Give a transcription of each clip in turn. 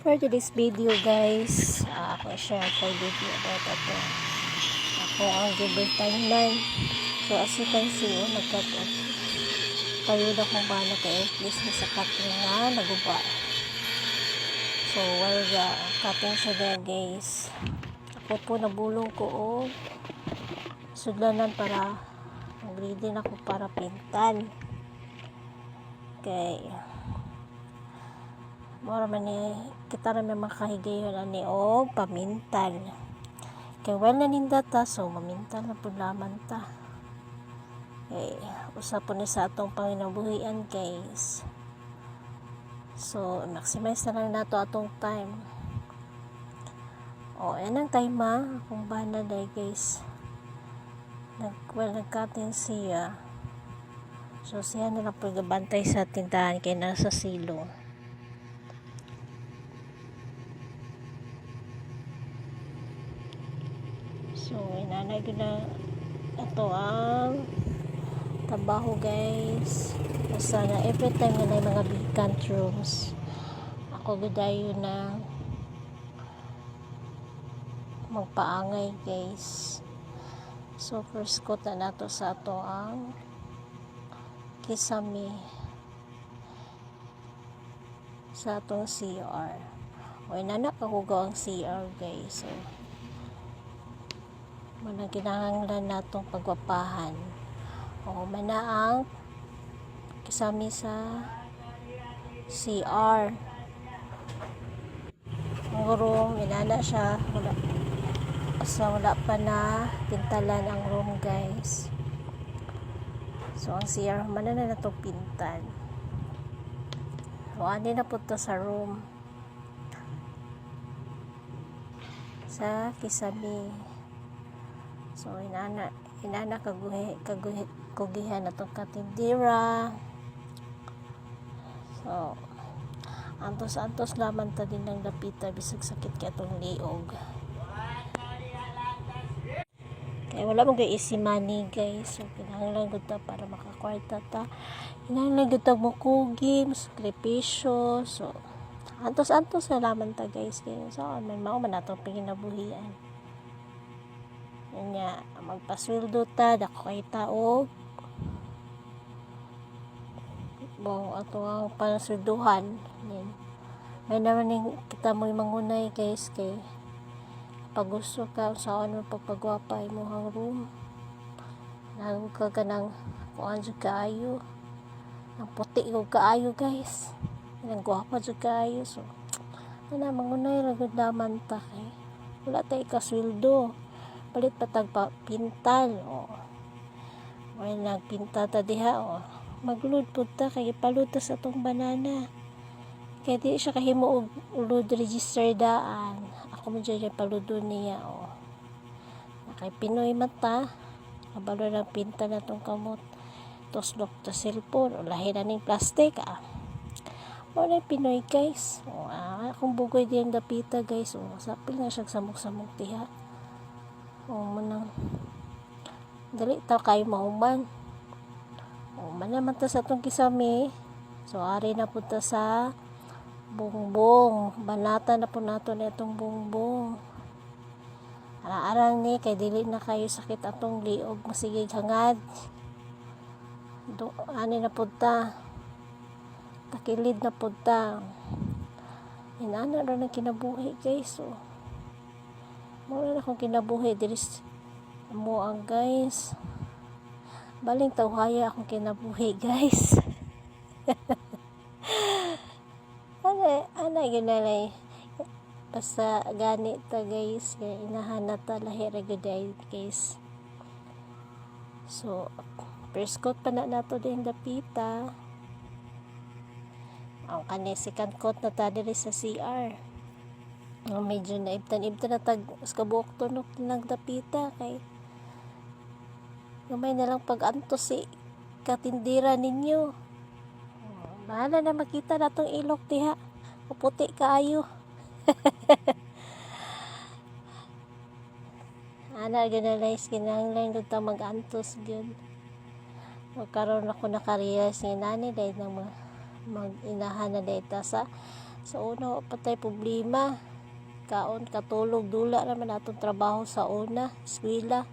For today's video guys, uh, ako share ko video about ito. Ako ang giver time man. So as you can see, oh, nagkat kayo na kung kay please na sa cutting nga naguba. So while the cutting siya there guys, ako po nabulong ko oh, sudlanan para mag-ready na ako para pintan. Okay. Mora man ni kita ra may makahigayon ani o pamintal. Kay well na ninda ta so mamintal na pud laman ta. Okay, usa po ni sa atong panginabuhian guys. So maximize na lang nato atong time. O, yan ang time ha. Kung ba na day guys. Nag, well, nagkatin siya. So, siya na lang po sa tindahan kay nasa silo. Inanay ko na ito ang trabaho guys. Basta every time na may mga vacant rooms, ako gudayo na magpaangay guys. So, first coat na nato sa ato ang kisame sa atong CR. O, inanak ako ang CR guys. So, Mana ginahanglan natong pagwapahan. O mana ang kisami sa CR. Ang room, inana siya. Wala, sa wala pa na pintalan ang room guys. So ang CR, mana na na pintan. So ani na po sa room. Sa kisami. So, inana, inana kaguhi, kaguhi, kugihan na itong katindira. So, antos-antos laman ta din ng lapita bisag sakit kaya itong liog. Kaya wala mong kay easy money guys. So, kinahanglan gud ta para makakwarta ta. Kinahanglan gud ta mo kugim, sakripisyo. So, antos-antos na laman ta guys. Kaya so, man mao man atong panginabuhian. Nga, magpasweldo ta, dako kay taog. Bo, ato ang panswelduhan. Yan. May naman ning kita mo mangunay guys kay pag gusto ka sa ano pagpagwapa mo hang room. Nang ka ka ng kuan jud kaayo. Ang puti ko kaayo guys. Ang gwapa jud kaayo so. Ana mangunay ra gud daman ta kay. Wala tay kasweldo palit patag pa pintal o. May nagpinta ta diha o. Maglud pud ta kay ipalud ta sa tong banana. Kay di siya kahimo og load register daan. Ako mo dyan paludon niya o. Kay Pinoy mata kabalo ng pinta na tong kamot. Toslok ta cellphone o lahi na ning plastic ah. O na Pinoy guys. O ah, akong bugoy din dapita guys o. Sapil na siya samok-samok diha o manang dali ta kayo mahuman o man naman ta sa itong kisame so ari na punta sa bungbong banata na po nato na itong bungbong araarang ni kay dili na kayo sakit atong liog. Masigig hangad. Do ani na punta takilid na punta inana ro na kinabuhi guys so Mura na akong kinabuhi diri mo ang guys. Baling tawhaya akong kinabuhi guys. ana ana ginalay basta gani ta guys kaya inahanap ta lahi ra guys. So first coat pa na nato din dapita. Ang kani second coat na ta diri sa CR oh, medyo naibtan-ibtan na tag kabuok tunok nagdapita kay gamay na lang pag-anto si katindira ninyo. Oh, na makita na tong ilok diha. Puputi kaayo. Ana ganalay kinahanglan gud ta mag-antos gyud magkaroon ako nakarealize ni nani dahil na mag inahan na data sa Sa una, wa patay problema. Kaon, katulog, dula naman atong trabaho sa una, eskwela.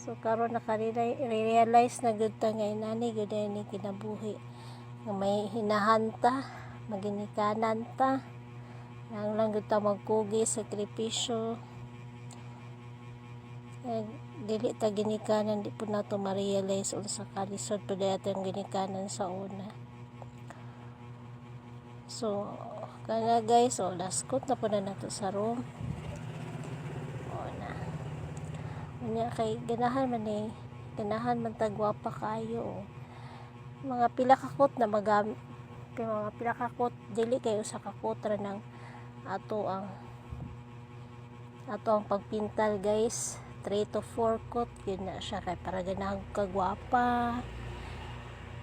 So, karon naka-realize na gud ta nga inani gud ni kinabuhi. Nga may hinahanta, maginikanan ta. Ang lang gud ta magkugi, sakripisyo. Eh, dili ta ginikanan, di po nato ma-realize unsa ka lisod dayat ang ginikanan sa una. So, kana guys, o laskot na po na nato sa room. O na. Unya kay ganahan man eh, ganahan man tagwapa kayo. o. Mga pila kakot na magamit kay mga pila kakot dili kayo sa kakotra ng ato ang ato ang pagpintal guys 3 to 4 coat yun na siya kay para ganahan kagwapa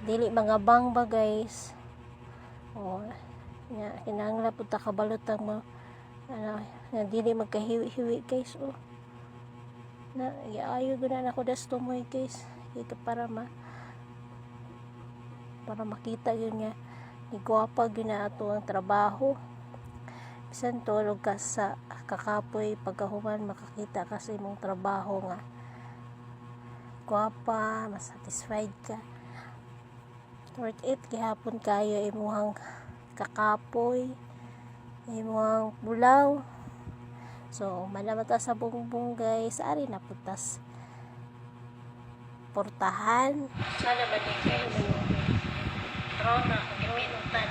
dili mga bang ba guys o nya kinahanglan pud ta kabalot ang mga ano na dili magkahiwi-hiwi guys oh. Na yaayo guna na ko das tumoy guys. Ito para ma para makita yun nga igwapa yun na ato ang trabaho. Bisan tulog ka sa kakapoy pagkahuman makakita ka sa imong trabaho nga. Gwapa masatisfied ka. Worth it gihapon kayo imuhang kakapoy imuhang bulaw so manamata sa bungbong guys ari na putas portahan sana ba din kayo Rona, giminutan.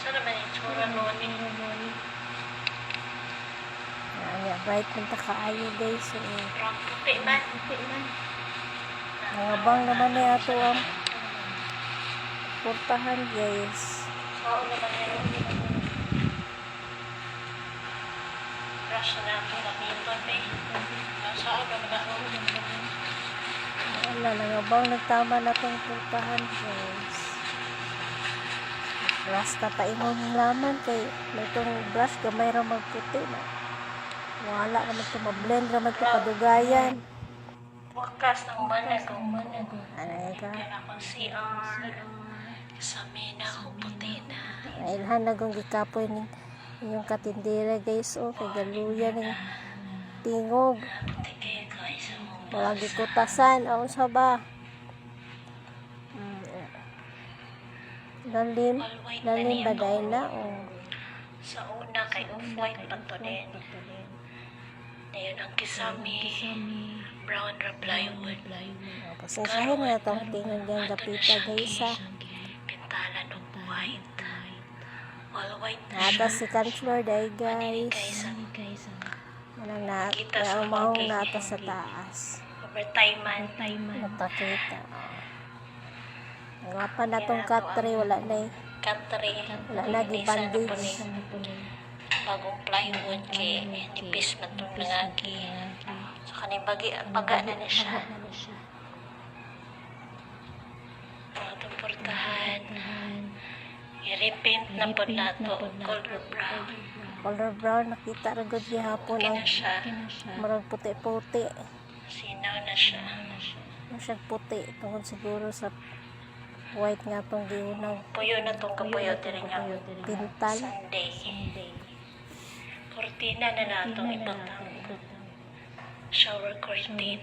Sana ba yung tsura noni? Ay, bright man ta kaayo guys. So, puti man. Puti man. Mga bang naman ni ato ang portahan guys. Oo naman yan. Brush na ito. Nakita pa eh. Saan naman ako? Wala, nangabang nagtama na tong pultahan guys. Brush ka pa imong laman kay may itong brush gamay ra magputi na. Wala naman ito mablend raman ito kadugayan. Wakas ng manag o manag. Ano ka? Yan akong CR. Sa mina ko puti na. Ilhan na kung gikapoy ni inyong katindira guys o kay galuya ng tingog. Wala gikutasan. Aon sa ba? Mm, Lalim. Lalim ba dahil na? O. Sa una kay off-white pa to din. Ngayon ang kisami. Brown ra plywood. Pasensyahin na itong tingog yung dapita guys ha. Nada siya. si floor dahil Guys, guys. guys. Walang na, Kita sa na umahong bagay. nata sa taas. Overtime man. Overtime Natakita. Nga pa na tong katri, wala na eh. Country. Wala na gibandage. Bagong plywood kay nipis man itong nangagi. So kaning bagi baga na na siya. I-repaint na po na to. Color brown. Color brown, nakita rin good gihapon Okay ang na siya. marag puti-puti. Sinaw na siya. Siya puti, tungkol siguro sa white nga tong giunang Puyo na itong kapuyo din niya. pintal. Sunday. Cortina na na itong ibutang. Shower curtain.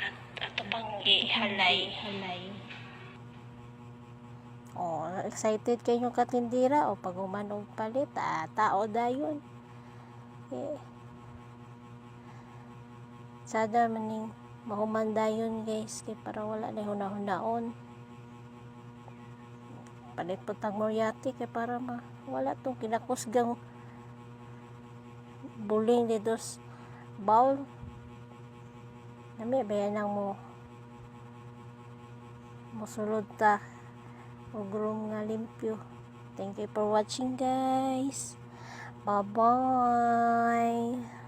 At ato pang ihalay. Oh, excited kayo yung katindira o pag umanog palit, ah, tao dayon. Eh, sada maning mahumanda yun guys kay para wala na hunahunaon palit po tag Moriarty kay para ma wala tong kinakusgang buling ni dos bowl nami bayan mo musulod ta og room nga limpyo. Thank you for watching guys. Bye bye